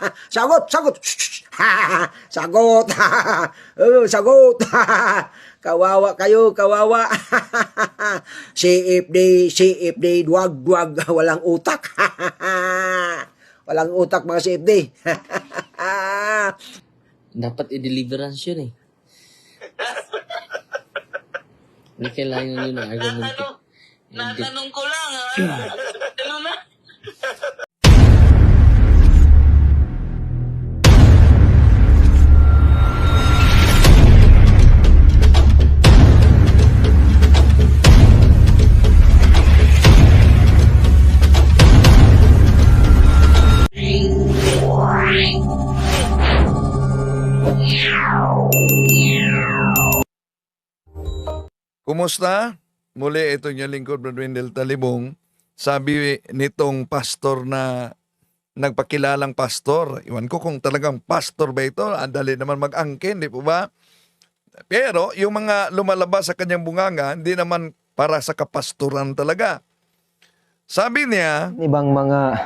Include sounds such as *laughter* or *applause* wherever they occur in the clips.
*laughs* sagot, sagot. Sagot. oh, sagot. *laughs* kawawa kayo, kawawa. si Ifdi, duwag, duwag, walang utak. walang utak mga si *laughs* Ifdi. Dapat i-deliverance yun eh. Hindi kailangan yun ng argument. Natanong, natanong ko lang, *clears throat* Kumusta? Muli ito niya lingkod Brad Wendell Talibong. Sabi nitong pastor na nagpakilalang pastor. Iwan ko kung talagang pastor ba ito. Ang dali naman mag-angkin, di po ba? Pero yung mga lumalabas sa kanyang bunganga, hindi naman para sa kapastoran talaga. Sabi niya, ibang mga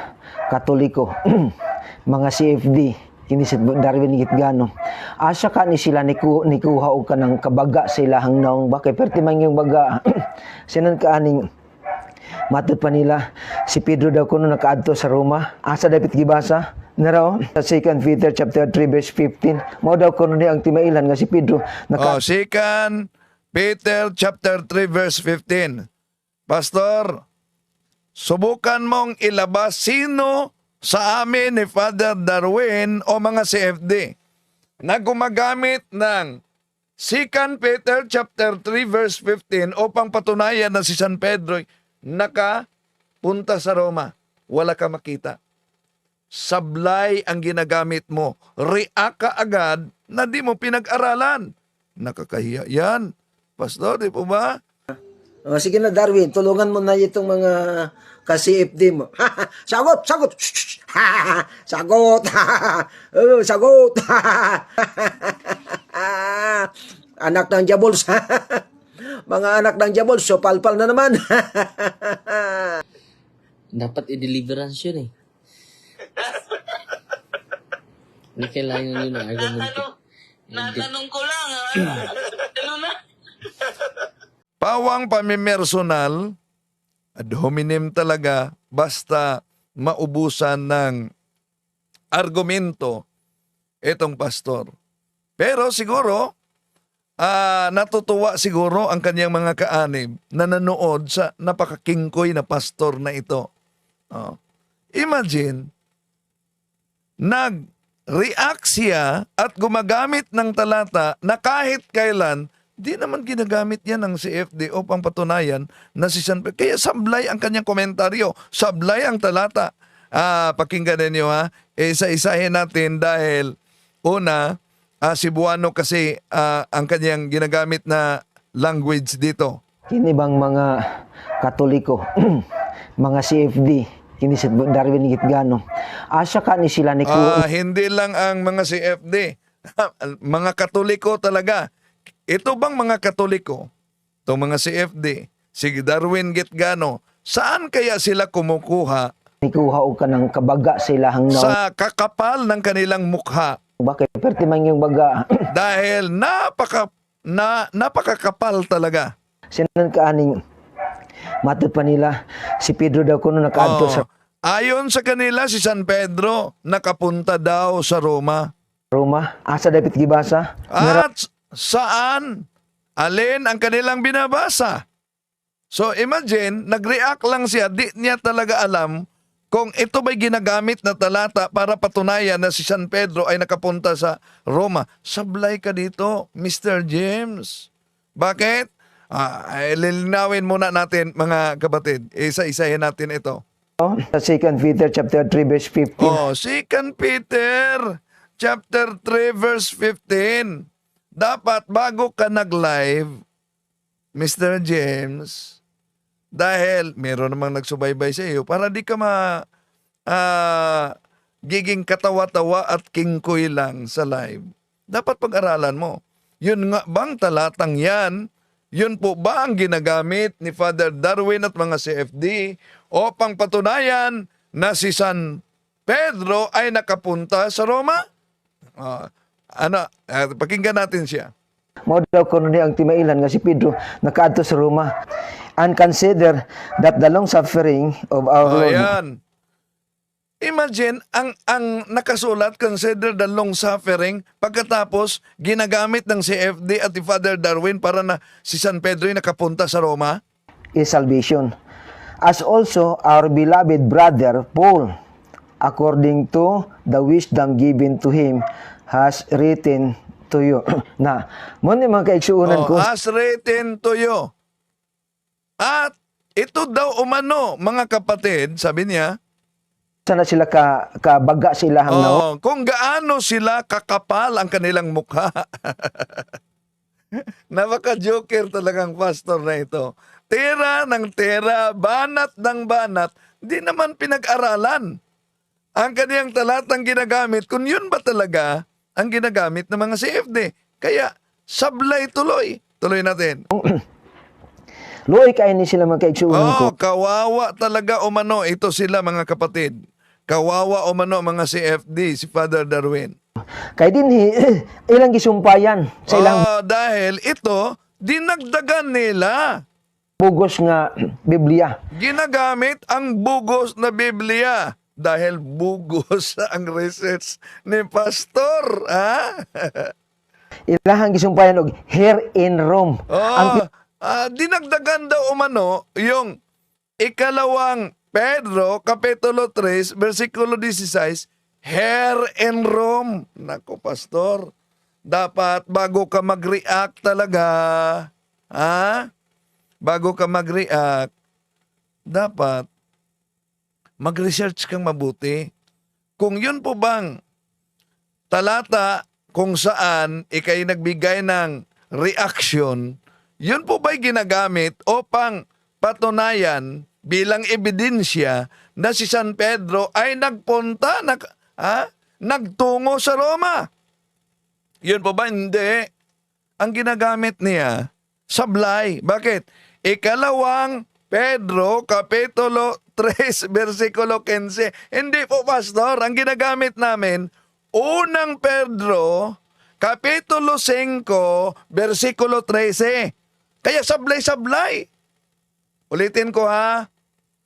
katoliko, *clears throat* mga CFD, kini si Darwin Gitgano. Asa ka ni sila ni, ku, ni kuha og kanang kabaga sila hang naong bakay perti man yung baga. *clears throat* Sinan ka aning matud pa nila si Pedro daw kuno nakaadto sa Roma. Asa dapat gibasa? Naraw sa 2 Peter chapter 3 verse 15. Mao daw kuno ni ang timailan nga si Pedro oh, naka Sikan, Peter chapter 3 verse 15. Pastor, subukan mong ilabas sino sa amin ni Father Darwin o mga CFD na gumagamit ng 2 Peter chapter 3 verse 15 upang patunayan na si San Pedro nakapunta sa Roma. Wala ka makita. Sablay ang ginagamit mo. React ka agad na di mo pinag-aralan. Nakakahiya yan. Pastor, di po ba? Oh, sige na Darwin, tulungan mo na itong mga ka-CFD mo. *laughs* sagot, sagot. *laughs* Sagot. *laughs* oh, sagot. anak ng Jabols. mga anak ng Jabols, so palpal na naman. Dapat i-deliverance yun eh. Hindi kailangan yun ng argument. Natanong, natanong ko lang, ah, ano na? Pawang pamimersonal, ad hominem talaga, basta maubusan ng argumento itong pastor. Pero siguro, ah, natutuwa siguro ang kanyang mga kaanib na nanood sa napakakingkoy na pastor na ito. Oh. Imagine, nag-react siya at gumagamit ng talata na kahit kailan di naman ginagamit yan ng CFD upang patunayan na si San Pedro. Kaya sablay ang kanyang komentaryo, sablay ang talata. Ah, pakinggan ninyo ha. Isa-isahin natin dahil una, ah, Cebuano kasi ah, ang kanyang ginagamit na language dito. kini bang mga katoliko, *clears throat* mga CFD, kini si Darwin Gitgano. Asa ka ni sila ni Ah, hindi lang ang mga CFD, *laughs* mga Katoliko talaga. Ito bang mga Katoliko, itong mga CFD, si Darwin Gitgano, saan kaya sila kumukuha ni kuha og kanang kabaga sila hang naong sa kakapal ng kanilang mukha bakay perti man yung baga. *clears throat* dahil napaka na napakakapal talaga. Sinan ka aning matud pa nila si Pedro daw kuno nakaadto sa Oh, ayon sa kanila si San Pedro nakapunta daw sa Roma. Roma. Asa dapat gibasa? At saan? Alin ang kanilang binabasa? So imagine, nag-react lang siya, di niya talaga alam kung ito ba'y ginagamit na talata para patunayan na si San Pedro ay nakapunta sa Roma. Sablay ka dito, Mr. James. Bakit? Ah, ay, lilinawin muna natin mga kapatid. Isa-isahin natin ito. sa 2 Peter chapter 3 verse 15. Oh, 2 Peter chapter 3 verse 15. Dapat bago ka nag-live, Mr. James, dahil meron namang nagsubaybay sa iyo, para di ka ma ah, giging katawa-tawa at kingkoy lang sa live. Dapat pag-aralan mo. Yun nga bang talatang yan? Yun po ba ang ginagamit ni Father Darwin at mga CFD upang patunayan na si San Pedro ay nakapunta sa Roma? Ah, ano, ah, pakinggan natin siya. Mao daw kuno ni ang timailan nga si Pedro nakaadto sa Roma. And consider that the long suffering of our Oh, Lord ayan. Imagine, ang, ang nakasulat, consider the long suffering, pagkatapos, ginagamit ng CFD at ni Father Darwin para na si San Pedro ay nakapunta sa Roma. is salvation. As also our beloved brother Paul, according to the wisdom given to him, has written to you. *clears throat* na, mo ni mga kaigsuunan Oh, ko, as written to you. At ito daw umano, mga kapatid, sabi niya, sana sila ka, kabaga sila hang nao. oh, kung gaano sila kakapal ang kanilang mukha. *laughs* Napaka-joker talagang pastor na ito. Tera ng tera, banat ng banat, di naman pinag-aralan. Ang kaniyang talatang ginagamit, kung yun ba talaga ang ginagamit ng mga CFD. Kaya, sablay tuloy. Tuloy natin. *clears throat* Luoy kay ni sila mga kaigsuunan ko. Oh, kawawa talaga umano. Ito sila mga kapatid. Kawawa umano mga CFD, si Father Darwin. Kay dinhi *clears throat* ilang gisumpayan sa ilang Oh, dahil ito, dinagdagan nila. bugos nga *clears throat* Biblia. Ginagamit ang bugos na Biblia. Dahil bugos *laughs* ang research ni Pastor. Ha? Ilahang gisumpayan og here in Rome. Oh, ah, dinagdagan daw umano yung ikalawang Pedro, Kapitulo 3, versikulo 16, Here in Rome. Nako, Pastor. Dapat bago ka mag-react talaga, ha? Bago ka mag-react, dapat mag-research kang mabuti. Kung yun po bang talata kung saan ikay nagbigay ng reaction, yun po ba'y ginagamit upang patunayan bilang ebidensya na si San Pedro ay nagpunta, nag, ha? nagtungo sa Roma? Yun po ba? Hindi. Ang ginagamit niya, sablay. Bakit? Ikalawang Pedro, Kapitulo 3, *laughs* versikulo 15. Hindi po, Pastor. Ang ginagamit namin, unang Pedro, Kapitulo 5, versikulo 13. Kaya sablay-sablay. Ulitin ko ha.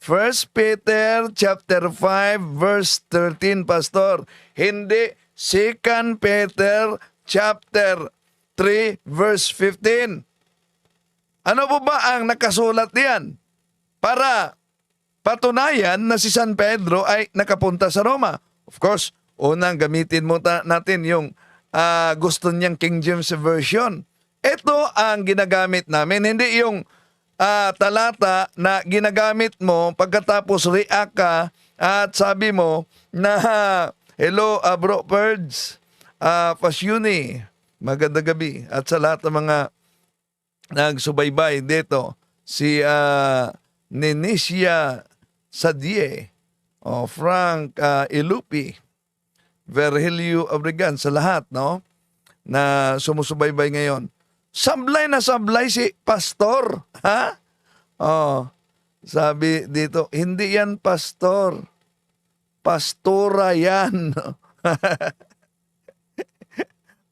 1 Peter chapter 5 verse 13 pastor. Hindi 2 Peter chapter 3 verse 15. Ano po ba ang nakasulat diyan? Para patunayan na si San Pedro ay nakapunta sa Roma. Of course, unang gamitin mo natin yung ah, gusto niyang King James Version. Ito ang ginagamit namin, hindi yung ah, talata na ginagamit mo pagkatapos react ka at sabi mo na *laughs* hello uh, bro Perds, uh, Pasyuni, maganda gabi at sa lahat ng mga nagsubaybay dito si uh, Nenesia Sadie o Frank uh, Ilupi Virgilio Obregan sa lahat no na sumusubaybay ngayon. Sablay na sablay si pastor ha? Oh sabi dito hindi yan pastor. Pastora yan. *laughs*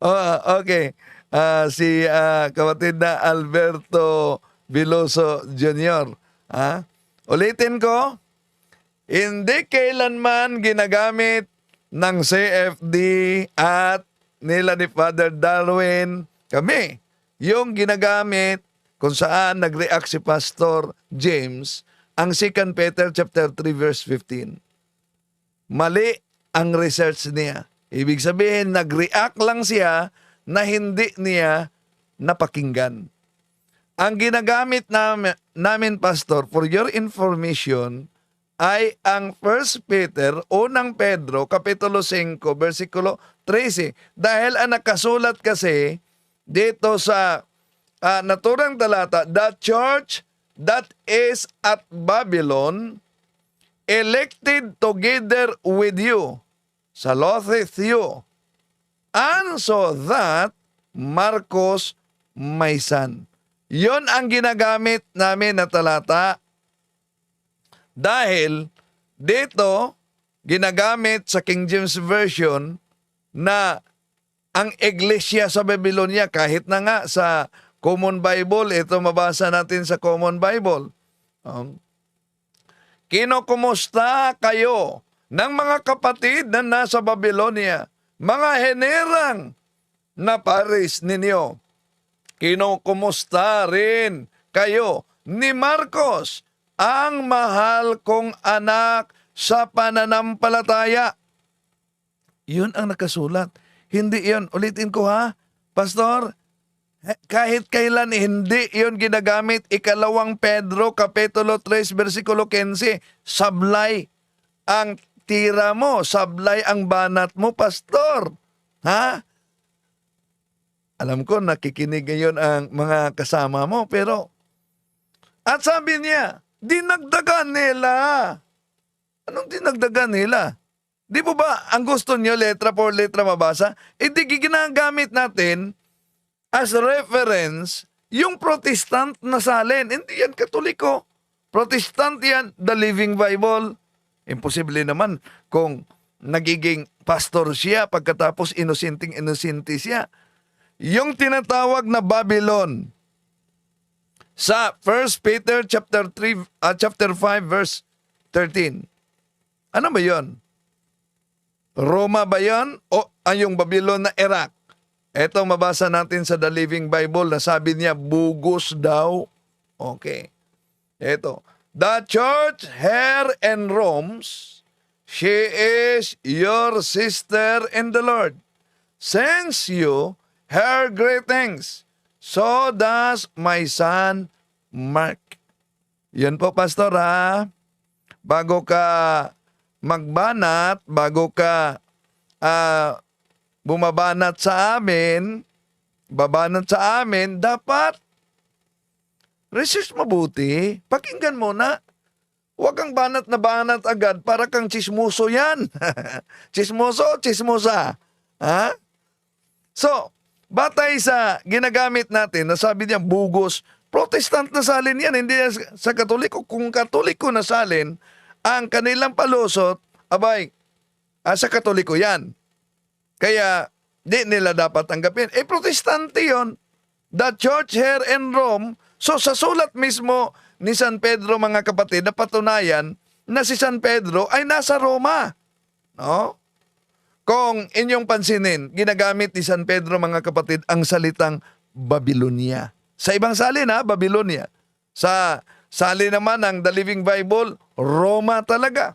Oh okay. Ah, si ah, kapatid na Alberto Veloso Jr. Ha? Ulitin ko, hindi kailanman ginagamit ng CFD at nila ni Father Darwin kami. Yung ginagamit kung saan nag-react si Pastor James ang 2 Peter chapter 3 verse 15. Mali ang research niya. Ibig sabihin, nag-react lang siya na hindi niya napakinggan. Ang ginagamit namin, namin, Pastor, for your information, ay ang 1 Peter, unang Pedro, Kapitulo 5, versikulo 13. Dahil ang nakasulat kasi dito sa ah, naturang talata, the church that is at Babylon elected together with you, saloteth you, and so that Marcos may son. Yon ang ginagamit namin na talata dahil dito ginagamit sa King James Version na ang iglesia sa Babylonia kahit na nga sa Common Bible, ito mabasa natin sa Common Bible. Um, Kinokumusta kayo ng mga kapatid na nasa Babylonia, mga henerang na paris ninyo. Kinokumusta rin kayo ni Marcos, ang mahal kong anak sa pananampalataya. Yun ang nakasulat. Hindi yun. Ulitin ko ha, Pastor. eh, Kahit kailan hindi yun ginagamit. Ikalawang Pedro, Kapitulo 3, versikulo 15. Sablay ang tira mo. Sablay ang banat mo, Pastor. Ha? Alam ko, nakikinig ngayon ang mga kasama mo, pero... At sabi niya, dinagdagan nila. Anong dinagdagan nila? Di po ba ang gusto niyo letra por letra mabasa? E di ginagamit natin as reference yung protestant na salin. Hindi yan katoliko. Protestant yan, the Living Bible. Imposible naman kung nagiging pastor siya pagkatapos inusinting inusinti siya. Yung tinatawag na Babylon sa 1 Peter chapter 3 ah, chapter 5 verse 13. Ano ba 'yon? Roma ba 'yon o ang yung Babylon na Iraq? Ito mabasa natin sa The Living Bible na sabi niya bugos daw. Okay. Ito. The church here in Rome's, she is your sister in the Lord. Sends you her greetings. So does my son Mark. Yan po, Pastor, ha? Bago ka magbanat, bago ka ah, bumabanat sa amin, babanat sa amin, dapat research mabuti. Pakinggan mo na. Huwag kang banat na banat agad para kang chismoso yan. *laughs* chismoso, chismosa. Ha? So, batay sa ginagamit natin, na sabi niya bugos, protestant na salin yan, hindi sa katoliko. Kung katoliko na salin, ang kanilang palusot, abay, ah, sa katoliko yan. Kaya, di nila dapat tanggapin. Eh, protestante yon The church here in Rome, so sa sulat mismo ni San Pedro, mga kapatid, na patunayan na si San Pedro ay nasa Roma. No? Kung inyong pansinin, ginagamit ni San Pedro mga kapatid ang salitang Babylonia. Sa ibang salin ha, Babylonia. Sa salin naman ng The Living Bible, Roma talaga.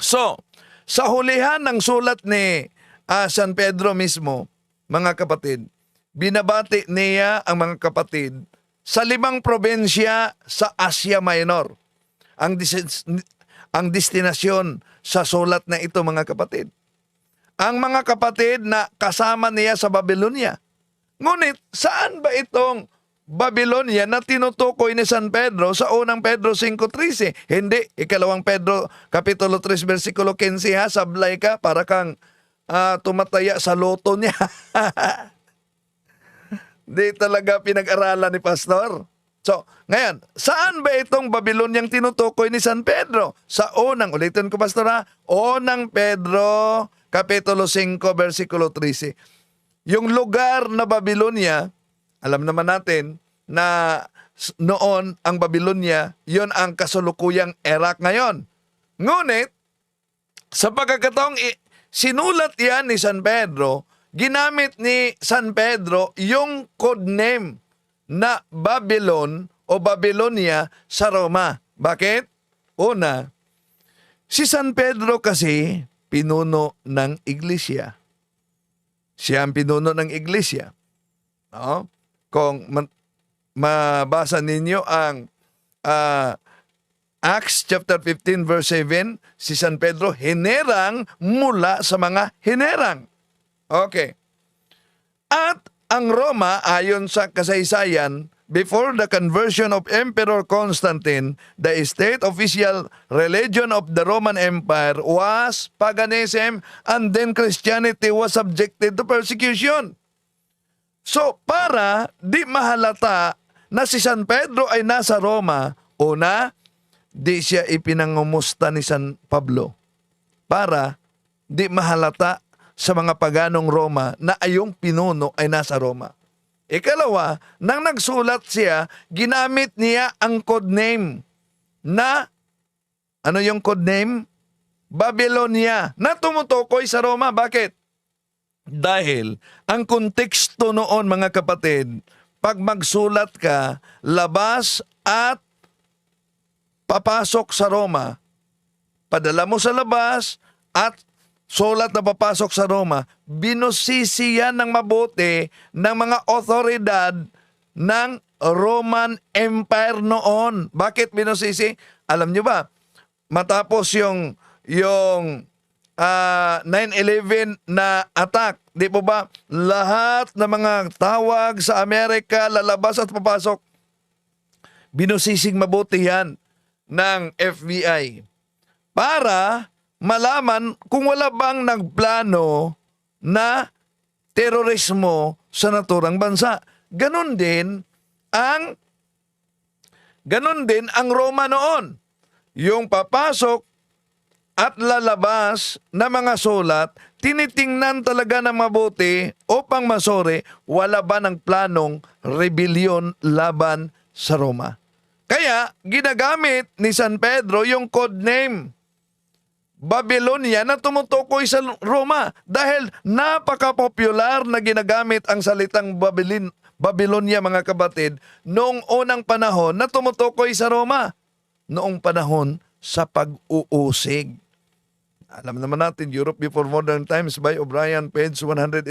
So, sa hulihan ng sulat ni ah, San Pedro mismo, mga kapatid, binabati niya ang mga kapatid sa limang probensya sa Asia Minor. Ang, dis- ang destinasyon sa sulat na ito, mga kapatid ang mga kapatid na kasama niya sa Babylonia. Ngunit saan ba itong Babylonia na tinutukoy ni San Pedro sa unang Pedro 5.13? Hindi, ikalawang Pedro Kapitulo 3 versikulo 15 ha, sablay ka para kang ah, tumataya sa loto niya. *laughs* Di talaga pinag-aralan ni Pastor. So, ngayon, saan ba itong Babyloniang tinutukoy ni San Pedro? Sa unang, ulitin ko Pastor ha, unang Pedro, Kapitulo 5, versikulo 13. Yung lugar na Babylonia, alam naman natin na noon ang Babylonia, yon ang kasulukuyang Iraq ngayon. Ngunit, sa pagkakataong sinulat yan ni San Pedro, ginamit ni San Pedro yung code name na Babylon o Babylonia sa Roma. Bakit? Una, si San Pedro kasi pinuno ng iglesia. Siya ang pinuno ng iglesia. No? Kung man- mabasa ninyo ang ah, Acts chapter 15 verse 7, si San Pedro hinerang mula sa mga hinerang. Okay. At ang Roma, ayon sa kasaysayan, before the conversion of Emperor Constantine, the state official religion of the Roman Empire was paganism and then Christianity was subjected to persecution. So, para di mahalata na si San Pedro ay nasa Roma, una, di siya ipinangumusta ni San Pablo. para di mahalata sa mga paganong Roma na ayong pinuno ay nasa Roma. Ikalawa, nang nagsulat siya, ginamit niya ang code name na ano yung code name? Babylonia na tumutukoy sa Roma. Bakit? Dahil ang konteksto noon mga kapatid, pag magsulat ka, labas at papasok sa Roma, padala mo sa labas at sulat na papasok sa Roma, binusisi yan ng mabuti ng mga otoridad ng Roman Empire noon. Bakit binusisi? Alam nyo ba? Matapos yung yung ah, 9/11 na attack, di po ba? Lahat ng mga tawag sa Amerika lalabas at papasok. Binusising mabuti yan ng FBI para malaman kung wala bang nagplano na terorismo sa naturang bansa. Ganon din ang ganon din ang Roma noon. Yung papasok at lalabas na mga sulat, tinitingnan talaga ng mabuti upang masore wala ba ng planong rebellion laban sa Roma. Kaya ginagamit ni San Pedro yung code name Babylonia na tumutukoy sa Roma dahil napaka-popular na ginagamit ang salitang Babylon, Babylonia mga kabatid noong unang panahon na tumutukoy sa Roma noong panahon sa pag-uusig. Alam naman natin, Europe Before Modern Times by O'Brien, page 181,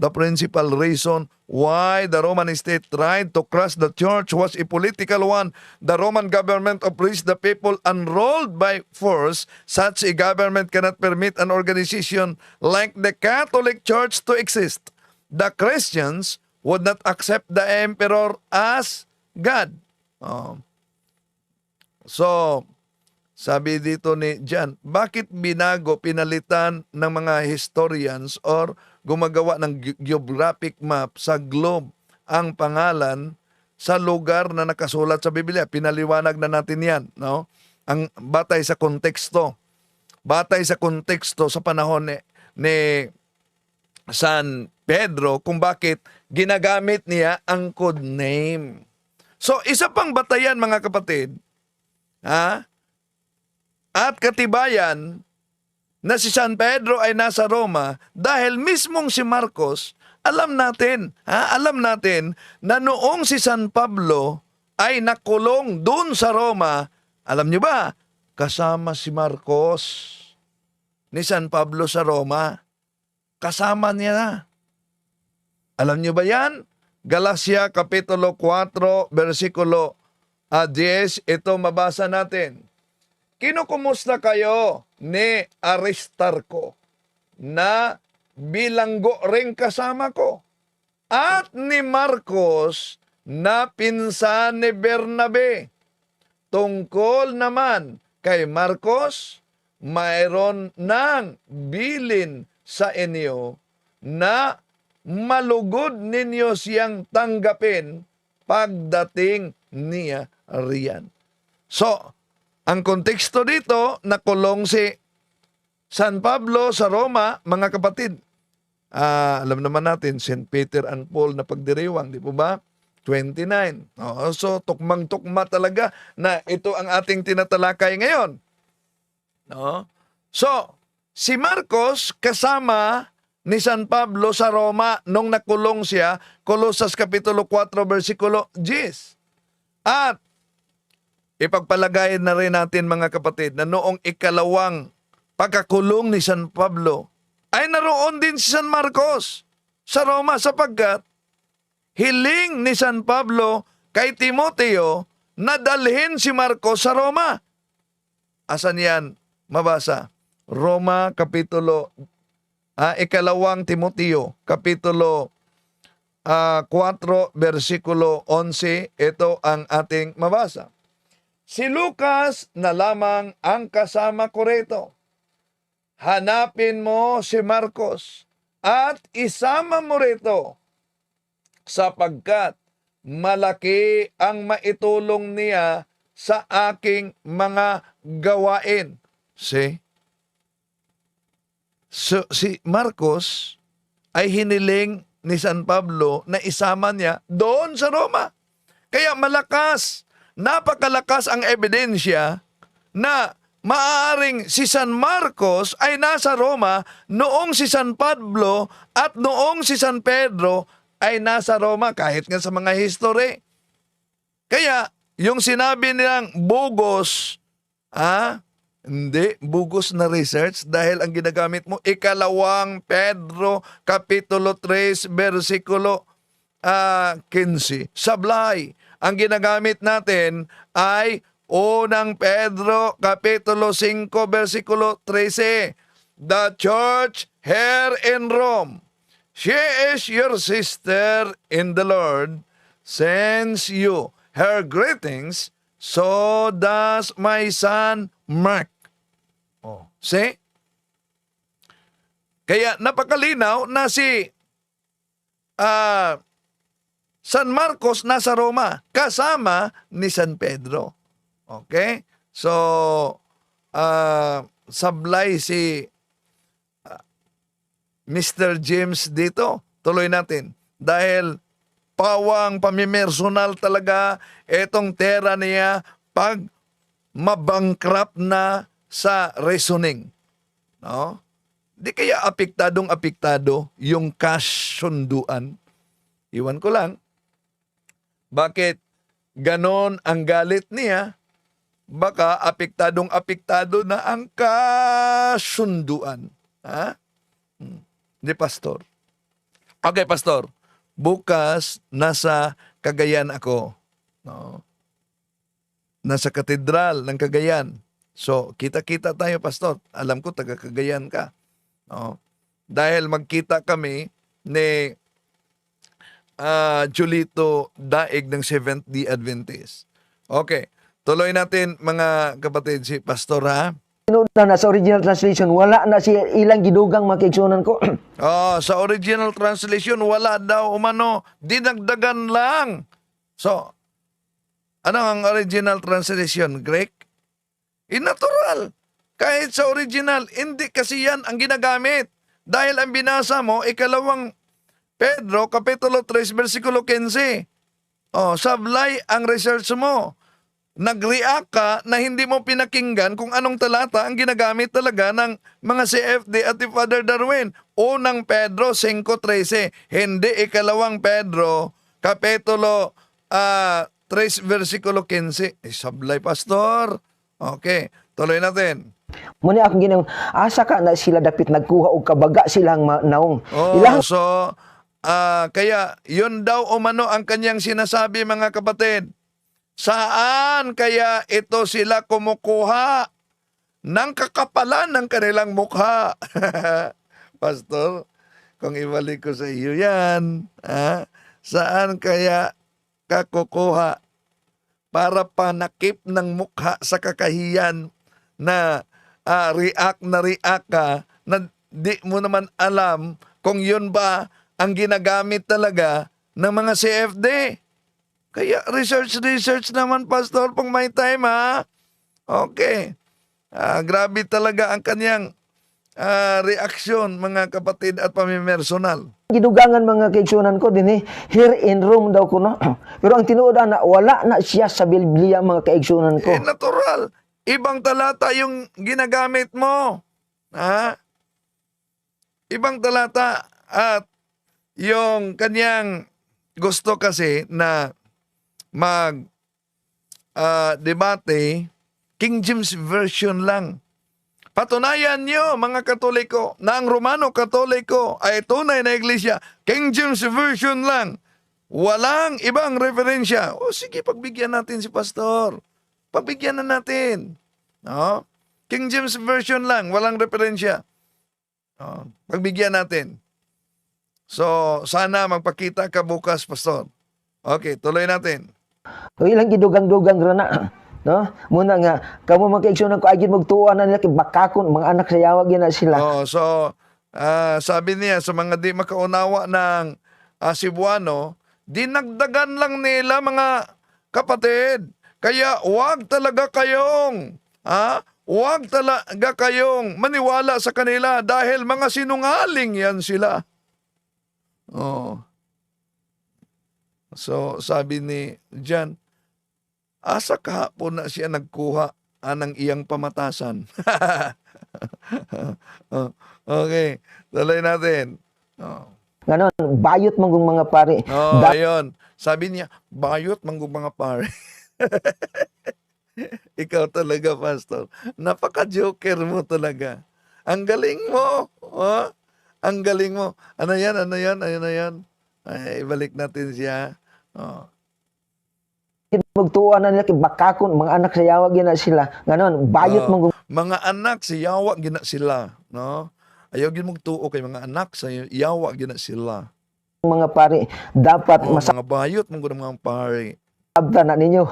the principal reason why the Roman state tried to crush the church was a political one. The Roman government oppressed the people unrolled by force. Such a government cannot permit an organization like the Catholic Church to exist. The Christians would not accept the emperor as God. Oh. So, sabi dito ni Jan, bakit binago, pinalitan ng mga historians or gumagawa ng ge- geographic map sa globe ang pangalan sa lugar na nakasulat sa Biblia? Pinaliwanag na natin yan, no? Ang batay sa konteksto. Batay sa konteksto sa panahon ni, ni San Pedro kung bakit ginagamit niya ang code name. So, isa pang batayan mga kapatid, ha? At katibayan na si San Pedro ay nasa Roma dahil mismong si Marcos, alam natin, ha, alam natin na noong si San Pablo ay nakulong doon sa Roma, alam niyo ba, kasama si Marcos ni San Pablo sa Roma. Kasama niya na. Alam niyo ba yan? Galacia Kapitulo 4, versikulo ah, 10, ito mabasa natin. Kinukumusta kayo ni Aristarco na bilanggo ring kasama ko at ni Marcos na pinsan ni Bernabe. Tungkol naman kay Marcos, mayroon ng bilin sa inyo na malugod ninyo siyang tanggapin pagdating niya riyan. So, ang konteksto dito, nakulong si San Pablo sa Roma, mga kapatid. Ah, alam naman natin, St. Peter and Paul na pagdiriwang, di po ba? 29. Oo, so, tukmang-tukma talaga na ito ang ating tinatalakay ngayon. No? So, si Marcos kasama ni San Pablo sa Roma nung nakulong siya, Colossus Kapitulo 4, versikulo 10. At Ipagpalagay na rin natin mga kapatid na noong ikalawang pagkakulong ni San Pablo ay naroon din si San Marcos sa Roma sapagkat hiling ni San Pablo kay Timoteo na dalhin si Marcos sa Roma. Asan yan? Mabasa. Roma Kapitulo ah, ikalawang Timoteo Kapitulo ah, 4 versikulo 11 ito ang ating mabasa. Si Lucas na lamang ang kasama ko rito. Hanapin mo si Marcos at isama mo rito sapagkat malaki ang maitulong niya sa aking mga gawain. See? so, si Marcos ay hiniling ni San Pablo na isama niya doon sa Roma. Kaya malakas, napakalakas ang ebidensya na maaaring si San Marcos ay nasa Roma noong si San Pablo at noong si San Pedro ay nasa Roma kahit nga sa mga history. Kaya yung sinabi nilang bugos, ah, hindi, bugos na research dahil ang ginagamit mo, ikalawang Pedro, Kapitulo 3, versikulo ah 15. Sablay. Ang ginagamit natin ay unang Pedro, Kapitulo 5, versikulo 13. The church here in Rome, she is your sister in the Lord, sends you her greetings, so does my son Mark. Oh, see? Kaya napakalinaw na si ah San Marcos nasa Roma kasama ni San Pedro. Okay? So ah sablay si ah, Mr. James dito. Tuloy natin. Dahil pawang pamimersonal talaga etong tera niya pag mabankrupt na sa reasoning. No? Di kaya apektadong apektado yung cash sunduan. Iwan ko lang. Bakit ganon ang galit niya? Baka apektadong apektado na ang kasunduan. Ha? Hmm. Di, Pastor. Okay, Pastor. Bukas, nasa Cagayan ako. No? Nasa katedral ng Cagayan. So, kita-kita tayo, Pastor. Alam ko, taga Cagayan ka. No? Dahil magkita kami ni ah Julito Daig ng Seventh-day Adventist. Okay. Tuloy natin, mga kapatid, si Pastor, ha? Tinuod na sa original translation, wala na si ilang gidugang makigsunan ko. *clears throat* Oh, sa original translation, wala daw umano. Dinagdagan lang. So, ano ang original translation? Greek? In natural. Kahit sa original, hindi kasi yan ang ginagamit. Dahil ang binasa mo, ikalawang Pedro, Kapitulo 3, versikulo 15. Oh, sablay ang research mo. Nag-react ka na hindi mo pinakinggan kung anong talata ang ginagamit talaga ng mga CFD at ni Father Darwin. Unang Pedro 5.13, hindi ikalawang Pedro, Kapitulo ah 3, versikulo 15. Eh, sablay, Pastor. Okay, tuloy natin. Muna akong ginang, asa ka na sila dapit nagkuha og kabaga silang naong. Oh, Ilang so ah kaya yun daw umano ang kanyang sinasabi mga kapatid. Saan kaya ito sila kumukuha ng kakapalan ng kanilang mukha? *laughs* Pastor, kung ibalik ko sa iyo yan, ah, saan kaya ka kukuha para panakip ng mukha sa kakahiyan na ah, react na react ka na di mo naman alam kung yun ba ang ginagamit talaga ng mga CFD. Kaya research, research naman, Pastor, pang may time, ha? Okay. Ah, grabe talaga ang kanyang ah, reaksyon, mga kapatid at pamimersonal. gidugangan mga kaigsunan ko dinhi here in Rome daw ko no. *clears throat* Pero ang tinuod na wala na siya sa Biblia mga kaigsunan ko. Eh, natural. Ibang talata yung ginagamit mo. Ha? Ibang talata at yung kanyang gusto kasi na mag ah, debate King James Version lang. Patunayan nyo, mga Katoliko, na ang Romano Katoliko ay tunay na iglesia. King James Version lang. Walang ibang referensya. O sige, pagbigyan natin si Pastor. Pagbigyan na natin. No? King James Version lang, walang referensya. No? Pagbigyan natin. So, sana magpakita ka bukas, Pastor. Okay, tuloy natin. O ilang gidugang-dugang ra na. *clears throat* No? Muna nga kamo mga kaigsunan ko agid magtuwa na nila bakakon mga anak sa yawag na sila. Oh, so, ah, sabi niya sa mga di makaunawa ng ah, Cebuano, dinagdagan lang nila mga kapatid. Kaya wag talaga kayong, ha? Huwag talaga kayong maniwala sa kanila dahil mga sinungaling yan sila. Oh. So, sabi ni Jan, asa kahapon na siya nagkuha anang iyang pamatasan. *laughs* Oh, okay, tuloy natin. Oh. Ganon, bayot man kung mga pare. Oh, Da- ayun. Sabi niya, bayot manggong mga pare. *laughs* Ikaw talaga, Pastor. Napaka-joker mo talaga. Ang galing mo. Oh, ang galing mo. Ano yan? Ano yan? Ano yan? Ay, ibalik natin siya. Oh. magtuwa na nila kay bakakon mga anak sa yawa gina sila ganon bayot man kung Mga anak sa yawa gina sila, no? Ayaw gid magtuo kay mga anak sa yawa gina sila. mga pare dapat Oh, masabta mga bayot mong mga pare. na ninyo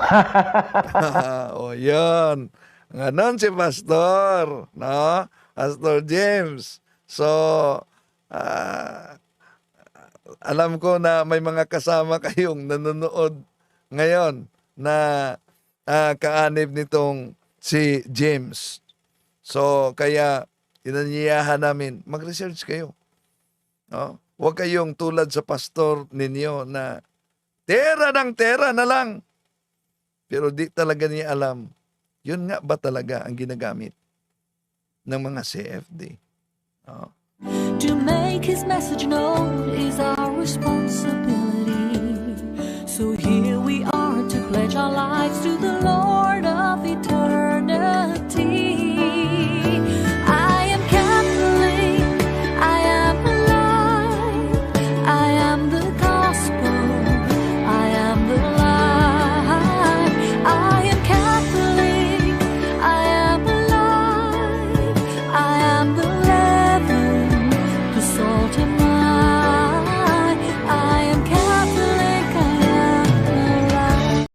*laughs* *laughs* o yan. Ganon si Pastor. No? Pastor James. So, ah, alam ko na may mga kasama *laughs* kayong nanonood ngayon na ah, kaanib nitong si James. So, kaya inanyayahan namin, mag-research kayo. No? Huwag kayong tulad sa pastor ninyo na tera ng tera na lang. Pero di talaga niya alam, yun nga ba talaga ang ginagamit ng mga CFD? Oh. To make his message known is our responsibility. So here we are to pledge our lives to the Lord of eternity.